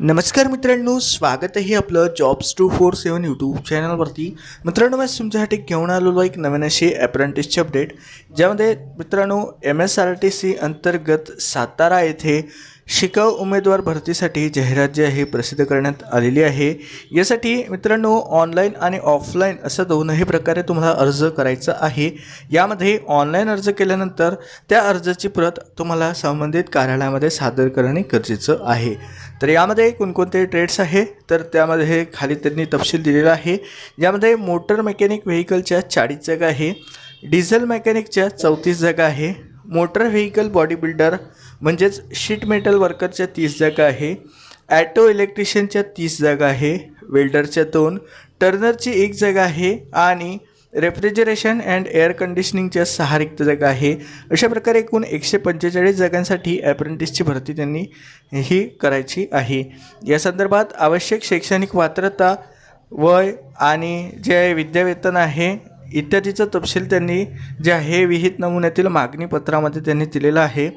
नमस्कार मित्रांनो स्वागत आहे आपलं jobs two four seven YouTube चॅनलवरती मित्रांनो मी तुमच्यासाठी घेऊन आलेलो एक नवीन अशी अप्रेंटिसची अपडेट ज्यामध्ये मित्रांनो M S R T C अंतर्गत सातारा येथे शिकाऊ उमेदवार भरतीसाठी जाहिरात जी आहे प्रसिद्ध करण्यात आलेली आहे. यासाठी मित्रांनो ऑनलाईन आणि ऑफलाईन असं दोनही प्रकारे तुम्हाला अर्ज करायचा आहे. यामध्ये ऑनलाईन अर्ज केल्यानंतर त्या अर्जाची प्रत तुम्हाला संबंधित कार्यालयामध्ये सादर करणे गरजेचं आहे. तर यामध्ये कोणकोणते ट्रेड्स आहे? तर त्यामध्ये खाली त्यांनी तपशील दिलेला आहे. यामध्ये मोटर मेकॅनिक व्हेकलच्या चाळीस जागा आहे. डिझेल मेकॅनिकच्या चौतीस जागा आहे. मोटर व्हेकल बॉडी बिल्डर म्हणजेच शीट मेटल वर्करच्या तीस जागा आहे ॲटो इलेक्ट्रिशियनच्या तीस जागा आहे वेल्डरच्या दोन टर्नरची एक जागा आहे आणि रेफ्रिजरेशन अँड एअर कंडिशनिंगच्या सहा रिक्त जागा आहे. अशा प्रकारे एकूण एकशे पंचेचाळीस जागांसाठी ॲप्रेंटिसची भरती त्यांनी ही करायची आहे. या संदर्भात आवश्यक शैक्षणिक पात्रता वय आणि जे विद्यावेतन आहे इत्यादीचा तपशील त्यांनी जे आहे विहित नमुन्यातील मागणी पत्रामध्ये त्यांनी दिलेला आहे.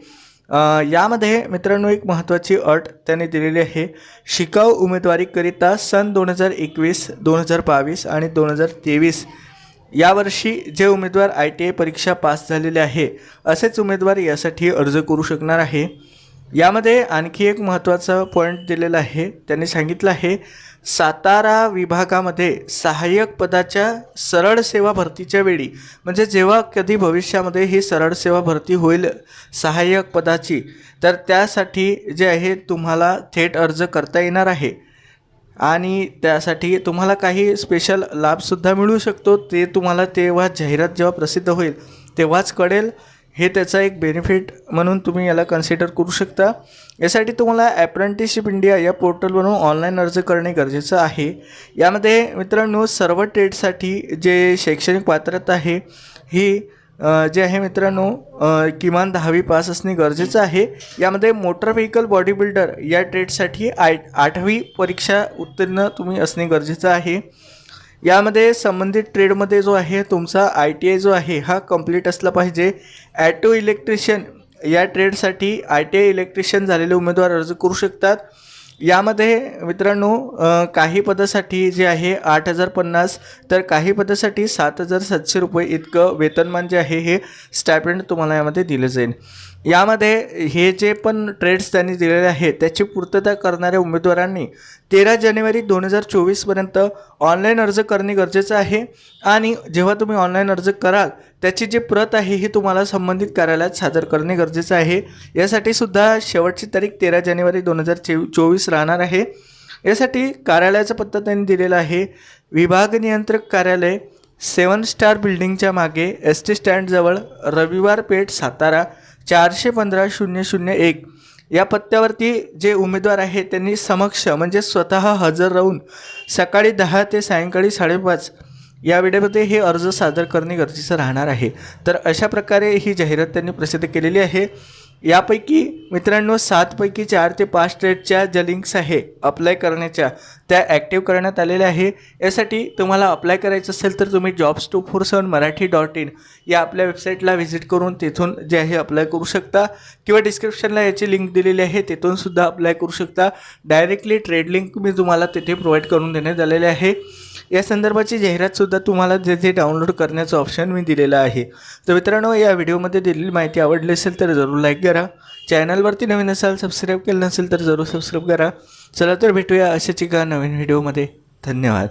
यामध्ये मित्रांनो एक महत्त्वाची अट त्यांनी दिलेली आहे. शिकाऊ उमेदवारीकरिता सन दोन हजार एकवीस दोन हजार बावीस आणि दोन हजार तेवीस यावर्षी जे उमेदवार आय टी आय परीक्षा पास झालेले आहे असेच उमेदवार यासाठी अर्ज करू शकणार आहे. यामध्ये आणखी एक महत्त्वाचा पॉईंट दिलेला आहे. त्यांनी सांगितलं आहे सातारा विभागामध्ये सहाय्यक पदाच्या सरळ सेवा भरतीच्या वेळी म्हणजे जेव्हा कधी भविष्यामध्ये ही सरळ सेवा भरती होईल सहाय्यक पदाची तर त्यासाठी जे आहे तुम्हाला थेट अर्ज करता येणार आहे. आणि त्यासाठी तुम्हाला काही स्पेशल लाभसुद्धा मिळू शकतो ते तुम्हाला तेव्हा जाहिरात जेव्हा प्रसिद्ध होईल तेव्हाच कळेल. हे त्याचा एक बेनिफिट म्हणून तुम्ही याला कन्सिडर करू शकता. यासाठी तुम्हाला ॲप्रेंटिसशिप इंडिया या पोर्टलवरून ऑनलाईन अर्ज करणे गरजेचं आहे. यामध्ये मित्रांनो सर्व ट्रेडसाठी जे शैक्षणिक पात्रता आहे ही जे आहे मित्रांनो किमान दहावी पास असणे गरजेचं आहे. यामध्ये मोटर व्हेकल बॉडी बिल्डर या ट्रेडसाठी आय आठवी परीक्षा उत्तीर्ण तुम्ही असणे गरजेचं आहे. यामध्ये संबंधित ट्रेडमध्ये जो आहे तुमचा आय टी आय जो आहे हा कंप्लीट असला पाहिजे. ॲटो इलेक्ट्रिशियन या ट्रेडसाठी आय टी आय इलेक्ट्रिशियन झालेले उमेदवार अर्ज करू शकतात. यामध्ये मित्रांनो काही पदासाठी जे आहे आठ हजार पन्नास तर काही पदासाठी सात हजार सातशे रुपये इतकं वेतनमान जे आहे हे स्टॅपेंड तुम्हाला यामध्ये दिलं जाईल. यामध्ये हे जे पण ट्रेड्स त्यांनी दिलेले आहेत त्याची पूर्तता करणाऱ्या उमेदवारांनी तेरा जानेवारी दोन हजार चोवीसपर्यंत ऑनलाईन अर्ज करणे गरजेचं आहे. आणि जेव्हा तुम्ही ऑनलाईन अर्ज कराल त्याची जी प्रत आहे ही तुम्हाला संबंधित कार्यालयात सादर करणे गरजेचं आहे. यासाठी सुद्धा शेवटची तारीख तेरा जानेवारी दोन हजार चेव चोवीस राहणार आहे. यासाठी कार्यालयाचा पत्ता त्यांनी दिलेला आहे. विभाग नियंत्रक कार्यालय सेवन स्टार बिल्डिंगच्या मागे एस टी स्टँडजवळ रविवार पेठ सातारा चारशे पंधरा शून्य शून्य एक. या पत्त्यावरती जे उमेदवार आहेत त्यांनी समक्ष म्हणजे स्वतः हजर राहून सकाळी दहा ते सायंकाळी साडेपाच या वेळेमध्ये हे अर्ज सादर करणे गरजेचं राहणार आहे. तर अशा प्रकारे ही जाहिरात त्यांनी प्रसिद्ध केलेली आहे. यापैकी मित्रांनो सातपैकी चार ते पाच ट्रेडच्या ज्या लिंक्स आहे अप्लाय करण्याच्या त्या ॲक्टिव्ह करण्यात आलेल्या आहे. यासाठी तुम्हाला अप्लाय करायचं असेल तर तुम्ही jobs two four seven Marathi dot in या आपल्या वेबसाईटला व्हिजिट करून तिथून जे आहे अप्लाय करू शकता. किंवा डिस्क्रिप्शनला याची लिंक दिलेली आहे तिथून सुद्धा अप्लाय करू शकता. डायरेक्टली ट्रेड लिंक मी तुम्हाला तिथे प्रोव्हाइड करून देण्यात आलेले आहे. या संदर्भाची जाहिरातसुद्धा तुम्हाला जे जे डाउनलोड करण्याचं ऑप्शन मी दिलेलं आहे. तर मित्रांनो या व्हिडिओमध्ये दिलेली माहिती आवडली असेल तर जरूर लाईक करा. चॅनल चॅनलवरती नवीन असाल सबस्क्राईब केलं नसेल तर जरूर सबस्क्राईब करा. चला तर भेटूया अशाच एका नवीन व्हिडिओमध्ये धन्यवाद.